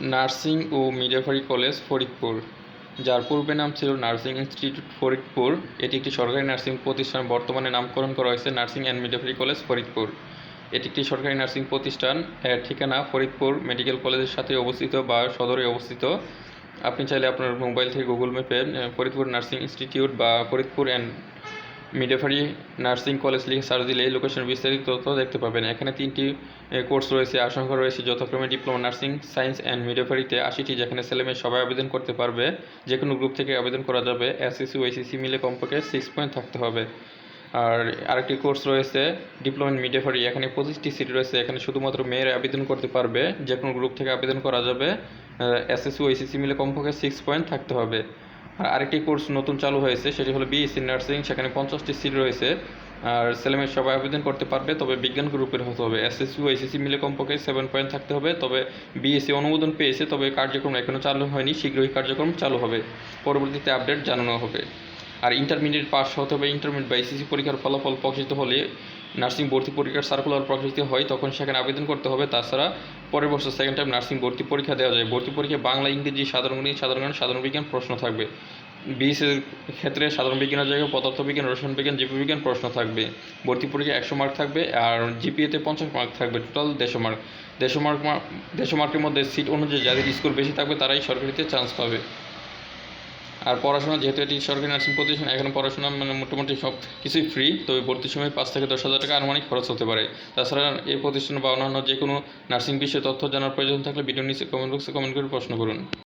Nursing ও midwifery college Faridpur. যার পূর্বে নাম ছিল নার্সিং ইনস্টিটিউট ফরিদপুর। এটি একটি সরকারি নার্সিং প্রতিষ্ঠান। বর্তমানে নামকরণ করা হয়েছে nursing and midwifery college Faridpur. এটি একটি সরকারি নার্সিং প্রতিষ্ঠান। এর ঠিকানা ফরিদপুর মেডিকেল কলেজের সাথে অবস্থিত বা সদরে অবস্থিত। আপনি চাইলে আপনার মোবাইল থেকে গুগল ম্যাপে ফরিদপুর নার্সিং ইনস্টিটিউট বা Faridpur and midwifery nursing college লিখে সার্চ দিলে এই লোকেশনের বিস্তারিত তথ্য দেখতে পাবেন। এখানে তিনটি কোর্স রয়েছে। আশঙ্কা রয়েছে যথাক্রমে ডিপ্লোমা নার্সিং সায়েন্স অ্যান্ড মিডওয়াইফারিতে আশিটি যেখানে ছেলেমেয়ে সবাই আবেদন করতে পারবে যে কোনো গ্রুপ থেকে আবেদন করা যাবে। এসএসসি ওএসএসসি মিলে কমপক্ষে সিক্স পয়েন্ট থাকতে হবে। আর আরেকটি কোর্স রয়েছে ডিপ্লোমা ইন মিডওয়াইফারি এখানে পঁচিশটি সিট রয়েছে। এখানে শুধুমাত্র মেয়েরা আবেদন করতে পারবে যে কোনো গ্রুপ থেকে আবেদন করা যাবে। এসএসসি ওএসএসসি মিলে কমপক্ষে সিক্স পয়েন্ট থাকতে হবে। আর আরেকটি কোর্স নতুন চালু হয়েছে, সেটি হলো বিএসসি নার্সিং সেখানে পঞ্চাশটি সিট রয়েছে। আর ছেলেমেয়ে সবাই আবেদন করতে পারবে, তবে বিজ্ঞান গ্রুপের হতে হবে। এসএসসি ও এসএসসি মিলে কমপক্ষে সেভেন পয়েন্ট থাকতে হবে, তবে বিএসসি অনুমোদন পেয়েছে, তবে কার্যক্রম এখনও চালু হয়নি, শীঘ্রই কার্যক্রম চালু হবে। পরবর্তীতে আপডেট জানানো হবে। আর ইন্টারমিডিয়েট পাস হতে হবে ইন্টারমিডিয়েট বা এসএসসি পরীক্ষার ফলাফল প্রকাশিত হলে নার্সিং ভর্তি পরীক্ষার সার্কুলার প্রকাশিত হয়, তখন সেখানে আবেদন করতে হবে। তাছাড়া পরের বছর সেকেন্ড টাইম নার্সিং ভর্তি পরীক্ষা দেওয়া যায়। ভর্তি পরীক্ষায় বাংলা ইংরেজি সাধারণ গণিত সাধারণ জ্ঞান, সাধারণ বিজ্ঞান প্রশ্ন থাকবে। বিএসএর ক্ষেত্রে সাধারণ বিজ্ঞানের জায়গায় পদার্থবিজ্ঞান রসায়ন বিজ্ঞান জীববিজ্ঞান প্রশ্ন থাকবে। ভর্তি পরীক্ষায় একশো মার্ক থাকবে আর জিপিএতে পঞ্চাশ মার্ক থাকবে টোটাল দেড়শো মার্ক দেড়শো মার্ক দেড়শো মার্কের মধ্যে সিট অনুযায়ী যাদের স্কোর বেশি থাকবে তারাই সরকারিতে চান্স পাবে। আর পড়াশোনা যেহেতু এটি সরকারি নার্সিং প্রতিষ্ঠান, এখানে পড়াশোনা মানে মোটামুটি সব কিছুই ফ্রি তবে ভর্তি সময় পাঁচ থেকে দশ হাজার টাকা আনুমানিক খরচ হতে পারে। তাছাড়া এই প্রতিষ্ঠান বা অন্যান্য যে কোনো নার্সিং বিষয়ে তথ্য জানার প্রয়োজন থাকলে ভিডিও নিচে কমেন্ট বক্সে কমেন্ট করে প্রশ্ন করুন।